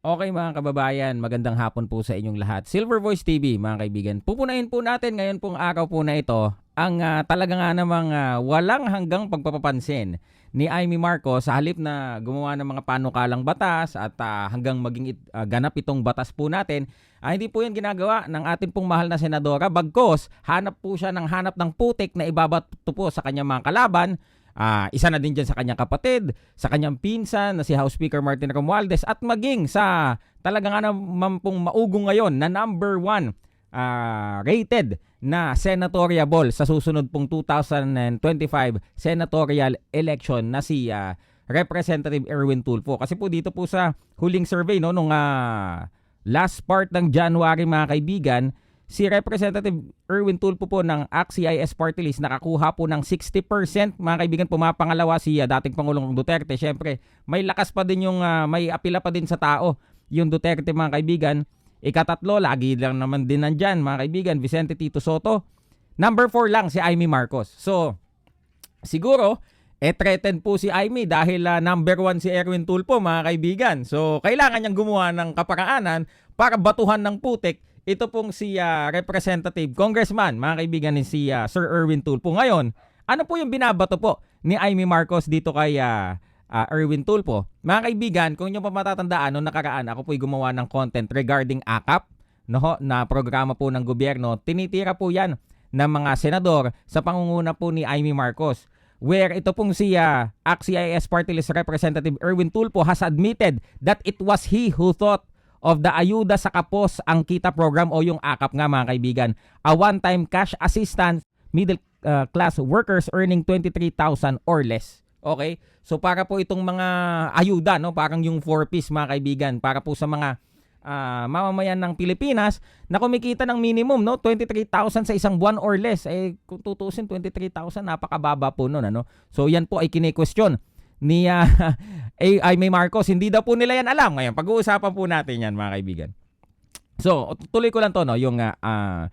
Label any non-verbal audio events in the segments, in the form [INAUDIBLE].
Okay mga kababayan, magandang hapon po sa inyong lahat. Silver Voice TV mga kaibigan. Pupunahin po natin ngayon pong araw po na ito ang uh, talaga nga namang uh, walang hanggang pagpapapansin ni Amy Marcos sa halip na gumawa ng mga panukalang batas at uh, hanggang maging it, uh, ganap itong batas po natin, uh, hindi po yan ginagawa ng ating pong mahal na senadora. Bagkos, hanap po siya ng hanap ng putik na ibabato po sa kanyang mga kalaban Uh, isa na din dyan sa kanyang kapatid, sa kanyang pinsan na si House Speaker Martin Romualdez at maging sa talaga nga naman pong maugong ngayon na number one uh, rated na senatorial sa susunod pong 2025 senatorial election na si uh, Representative Erwin Tulfo. Kasi po dito po sa huling survey no nung uh, last part ng January mga kaibigan, si Representative Erwin Tulpo po ng ACT-CIS Party List nakakuha po ng 60%. Mga kaibigan, pumapangalawa si uh, dating Pangulong Duterte. Siyempre, may lakas pa din yung, uh, may apila pa din sa tao yung Duterte mga kaibigan. Ikatatlo, lagi lang naman din nandyan mga kaibigan, Vicente Tito Soto. Number 4 lang si Amy Marcos. So, siguro, eh threatened po si Amy dahil uh, number 1 si Erwin Tulpo mga kaibigan. So, kailangan niyang gumawa ng kaparaanan para batuhan ng putik ito pong si uh, Representative Congressman, mga kaibigan ni si uh, Sir Erwin Tulpo. Ngayon, ano po yung binabato po ni Amy Marcos dito kay uh, uh, Erwin Tulpo? Mga kaibigan, kung nyo pa matatandaan, noong nakaraan, ako po'y gumawa ng content regarding AKAP, no, na programa po ng gobyerno. Tinitira po yan ng mga senador sa pangunguna po ni Amy Marcos where ito pong si uh, ACT-CIS Party List Representative Erwin Tulpo has admitted that it was he who thought of the Ayuda sa Kapos ang Kita Program o yung AKAP nga mga kaibigan. A one-time cash assistance middle uh, class workers earning 23,000 or less. Okay? So para po itong mga ayuda, no? parang yung 4-piece mga kaibigan, para po sa mga uh, mamamayan ng Pilipinas na kumikita ng minimum no 23,000 sa isang buwan or less eh kung tutusin 23,000 napakababa po noon ano so yan po ay kine-question ni [LAUGHS] uh, AI May Marcos. Hindi daw po nila yan alam. Ngayon, pag-uusapan po natin yan mga kaibigan. So, tuloy ko lang to, no, yung uh, uh,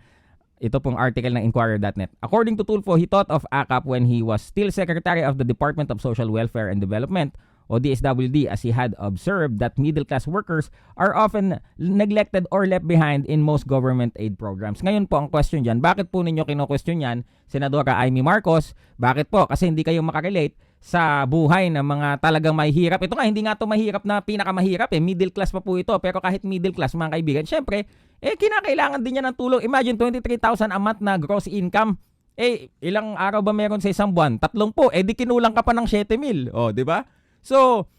ito pong article ng Inquirer.net. According to Tulfo, he thought of AKAP when he was still Secretary of the Department of Social Welfare and Development o DSWD as he had observed that middle-class workers are often neglected or left behind in most government aid programs. Ngayon po ang question dyan, bakit po ninyo kino-question yan, Senadora Amy Marcos? Bakit po? Kasi hindi kayo makarelate sa buhay ng mga talagang mahihirap. Ito nga, hindi nga to mahirap na pinakamahirap eh. Middle class pa po ito. Pero kahit middle class, mga kaibigan, syempre, eh, kinakailangan din niya ng tulong. Imagine, 23,000 a month na gross income. Eh, ilang araw ba meron sa isang buwan? Tatlong po. Eh, di kinulang ka pa ng 7 mil. O, oh, di ba? So,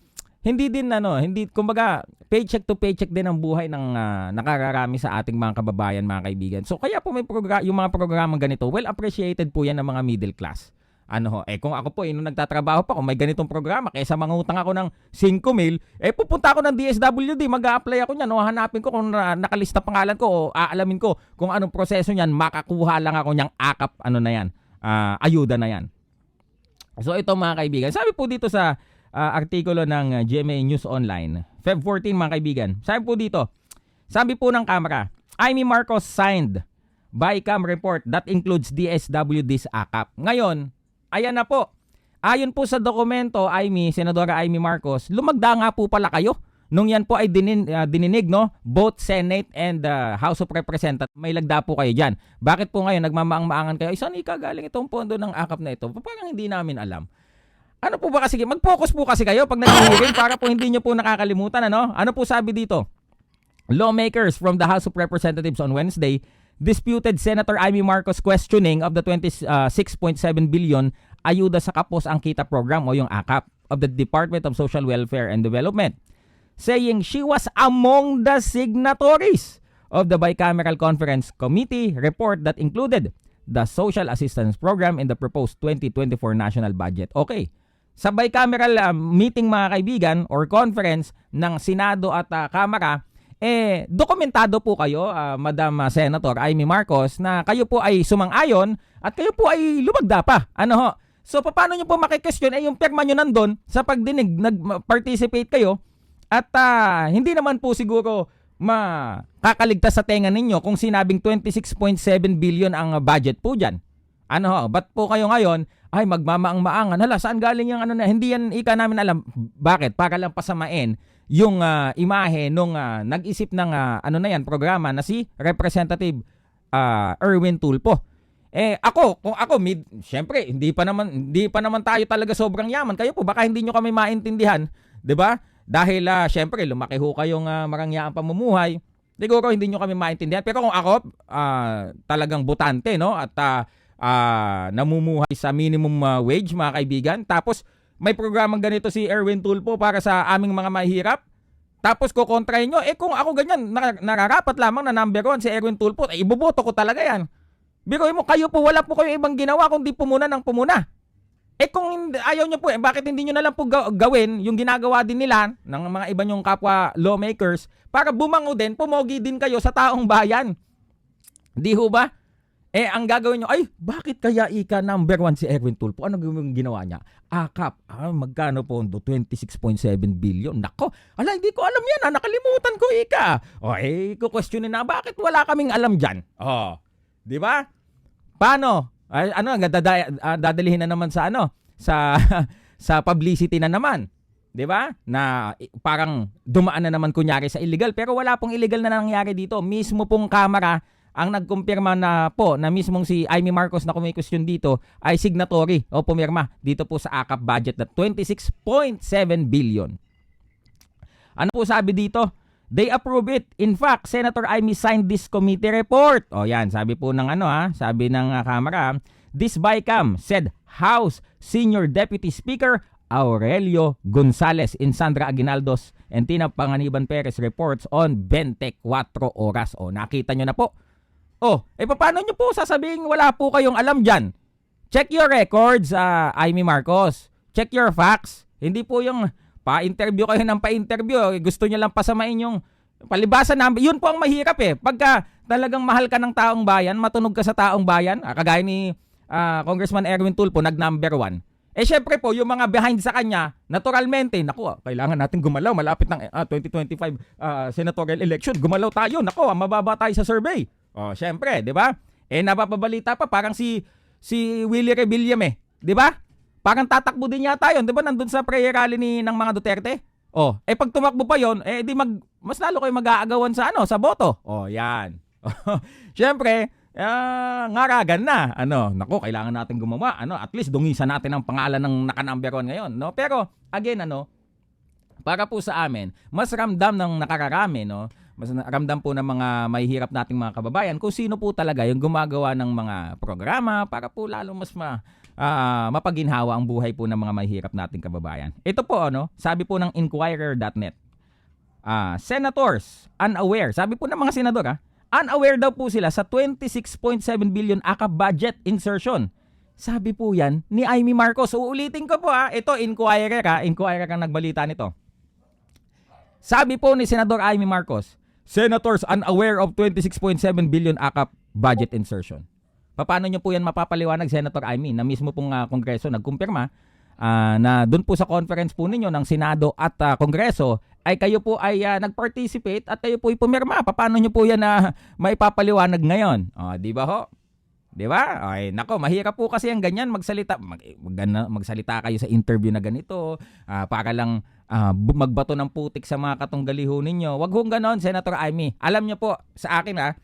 hindi din ano, hindi kumbaga paycheck to paycheck din ang buhay ng uh, nakararami sa ating mga kababayan, mga kaibigan. So kaya po may program yung mga programang ganito, well appreciated po 'yan ng mga middle class ano ho, eh kung ako po, eh, nung nagtatrabaho pa, kung may ganitong programa, kaysa mangutang ako ng 5 mil, eh pupunta ako ng DSWD, mag apply ako niyan, no, hanapin ko kung na, nakalista pangalan ko o aalamin ko kung anong proseso niyan, makakuha lang ako niyang akap, ano na yan, uh, ayuda na yan. So ito mga kaibigan, sabi po dito sa uh, artikulo ng GMA News Online, Feb 14 mga kaibigan, sabi po dito, sabi po ng kamera, Amy Marcos signed by cam report that includes DSWD's AKAP. Ngayon, Ayan na po. Ayon po sa dokumento, Amy, Senadora Amy Marcos, lumagda nga po pala kayo nung yan po ay dinin, uh, dininig, no? Both Senate and uh, House of Representatives, may lagda po kayo dyan. Bakit po ngayon nagmamaang-maangan kayo? Saan ikagaling itong pondo ng akap na ito? Parang hindi namin alam. Ano po ba kasi? Mag-focus po kasi kayo pag nag-hearing para po hindi nyo po nakakalimutan, ano? Ano po sabi dito? Lawmakers from the House of Representatives on Wednesday disputed Senator Amy Marcos questioning of the 26.7 uh, billion ayuda sa kapos ang kita program o yung AKAP of the Department of Social Welfare and Development saying she was among the signatories of the bicameral conference committee report that included the social assistance program in the proposed 2024 national budget. Okay. Sa bicameral uh, meeting mga kaibigan or conference ng Senado at uh, Kamara, eh dokumentado po kayo, uh, Madam Senator Amy Marcos, na kayo po ay sumang-ayon at kayo po ay lumagda pa. Ano ho? So paano niyo po makikestyon eh yung pirma niyo nandun sa pagdinig, nag-participate kayo at uh, hindi naman po siguro makakaligtas sa tenga ninyo kung sinabing 26.7 billion ang budget po diyan. Ano ho? Ba't po kayo ngayon ay magmamaang-maangan? Hala, saan galing yung ano na? Hindi yan ika namin alam. Bakit? Para lang pasamain yung ah, imahe nung ah, nag-isip ng ah, ano na yan, programa na si Representative ah, Erwin Tulpo. Eh ako, kung ako mid, syempre hindi pa naman hindi pa naman tayo talaga sobrang yaman. Kayo po baka hindi nyo kami maintindihan, 'di ba? Dahil ah, syempre lumaki ho kayong uh, marangyaan pamumuhay. Siguro hindi nyo kami maintindihan. Pero kung ako ah, talagang butante, no? At ah, ah, namumuhay sa minimum ah, wage, mga kaibigan. Tapos may programang ganito si Erwin Tulpo para sa aming mga mahihirap. Tapos ko kontrahin nyo, eh kung ako ganyan, nar- nararapat lamang na number one si Erwin Tulpo, eh iboboto ko talaga yan. Biro mo, kayo po, wala po kayo ibang ginawa kundi pumuna ng pumuna. Eh kung ayaw nyo po, eh, bakit hindi nyo na lang po ga- gawin yung ginagawa din nila ng mga iba nyong kapwa lawmakers para bumango din, pumogi din kayo sa taong bayan. Di ho ba? Eh, ang gagawin nyo, ay, bakit kaya ika number one si Erwin Tulfo? Ano yung ginawa niya? Akap. Ah, magkano po? 26.7 billion. Nako, ala, hindi ko alam yan. Ah. Nakalimutan ko, ika. O, eh, kukwestiyonin na, bakit wala kaming alam dyan? Oh, di ba? Paano? Ay, ano, dadada, ah, dadalihin na naman sa ano? Sa, [LAUGHS] sa publicity na naman. 'di ba? Na parang dumaan na naman kunyari sa illegal pero wala pong illegal na nangyari dito. Mismo pong kamera ang nagkumpirma na po na mismong si Amy Marcos na kumikusyon dito ay signatory o pumirma dito po sa AKAP budget na 26.7 billion. Ano po sabi dito? They approve it. In fact, Senator Amy signed this committee report. O yan, sabi po ng ano ha, sabi ng uh, this BICAM said House Senior Deputy Speaker Aurelio Gonzales in Sandra Aguinaldo's and Tina Panganiban Perez reports on 24 oras. O, nakita nyo na po. Oh, eh paano nyo po sasabihin wala po kayong alam dyan? Check your records, uh, Amy Marcos. Check your facts. Hindi po yung pa-interview kayo ng pa-interview. Eh, Gusto nyo lang pasamain yung palibasan namin. Yun po ang mahirap eh. Pagka talagang mahal ka ng taong bayan, matunog ka sa taong bayan, ah, kagaya ni ah, Congressman Erwin Tulfo, nag-number one. Eh syempre po, yung mga behind sa kanya, naturalmente, naku, ah, kailangan natin gumalaw. Malapit ng ah, 2025 ah, senatorial election. Gumalaw tayo. Naku, mababa tayo sa survey. Oh, syempre, 'di ba? Eh napapabalita pa parang si si Willie Rebillem eh, 'di ba? Parang tatakbo din yata 'yon, 'di ba? Nandun sa prayer rally ni ng mga Duterte. Oh, eh pag tumakbo pa 'yon, eh di mag mas lalo kayo mag-aagawan sa ano, sa boto. Oh, 'yan. [LAUGHS] Syempre, ah, ngaragan na. Ano, nako, kailangan natin gumawa. Ano, at least dungisan natin ang pangalan ng naka-number ngayon, no? Pero again, ano, para po sa amin, mas ramdam ng nakararami, no? Mas ramdam po ng mga mahihirap nating mga kababayan kung sino po talaga yung gumagawa ng mga programa para po lalo mas ma, ah, mapaginhawa ang buhay po ng mga mahihirap nating kababayan. Ito po, ano, sabi po ng Inquirer.net, ah, senators unaware, sabi po ng mga senador, ah, unaware daw po sila sa 26.7 billion AKAP budget insertion. Sabi po yan ni Amy Marcos. Uulitin ko po ha. Ito, Inquirer ha. Inquirer ang nagbalita nito. Sabi po ni Senador Amy Marcos, Senators unaware of 26.7 billion AKAP budget insertion. Paano nyo po yan mapapaliwanag, Senator Amy, na mismo pong ah, Kongreso nagkumpirma ah, na doon po sa conference po ninyo ng Senado at ah, Kongreso ay kayo po ay ah, nag-participate at kayo po ay pumirma. Paano nyo po yan na maipapaliwanag ngayon? O, di ba ho? Di ba? Ay, nako, mahirap po kasi ang ganyan magsalita. Mag, mag- magsalita kayo sa interview na ganito ah, para lang bu- magbato ng putik sa mga katunggaliho ninyo. Wag hong ganon, Senator Amy. Alam nyo po, sa akin ah,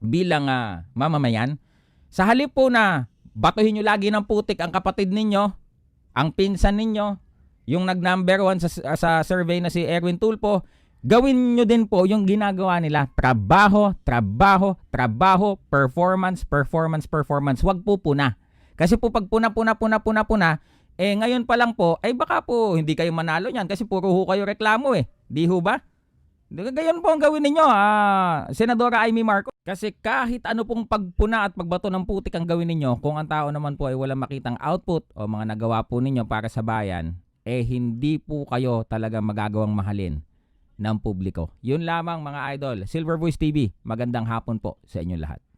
bilang ah, mamamayan, sa halip po na batuhin nyo lagi ng putik ang kapatid ninyo, ang pinsan ninyo, yung nag-number one sa, sa survey na si Erwin Tulpo, gawin nyo din po yung ginagawa nila. Trabaho, trabaho, trabaho, performance, performance, performance. Huwag po puna. Kasi po pag puna, puna, puna, puna, puna, eh ngayon pa lang po, ay baka po hindi kayo manalo niyan kasi puro ho kayo reklamo eh. Di ho ba? Gayon po ang gawin ninyo, ah, Senadora Amy Marcos. Kasi kahit ano pong pagpuna at pagbato ng putik ang gawin ninyo, kung ang tao naman po ay walang makitang output o mga nagawa po ninyo para sa bayan, eh hindi po kayo talaga magagawang mahalin ng publiko. Yun lamang mga idol. Silver Voice TV, magandang hapon po sa inyong lahat.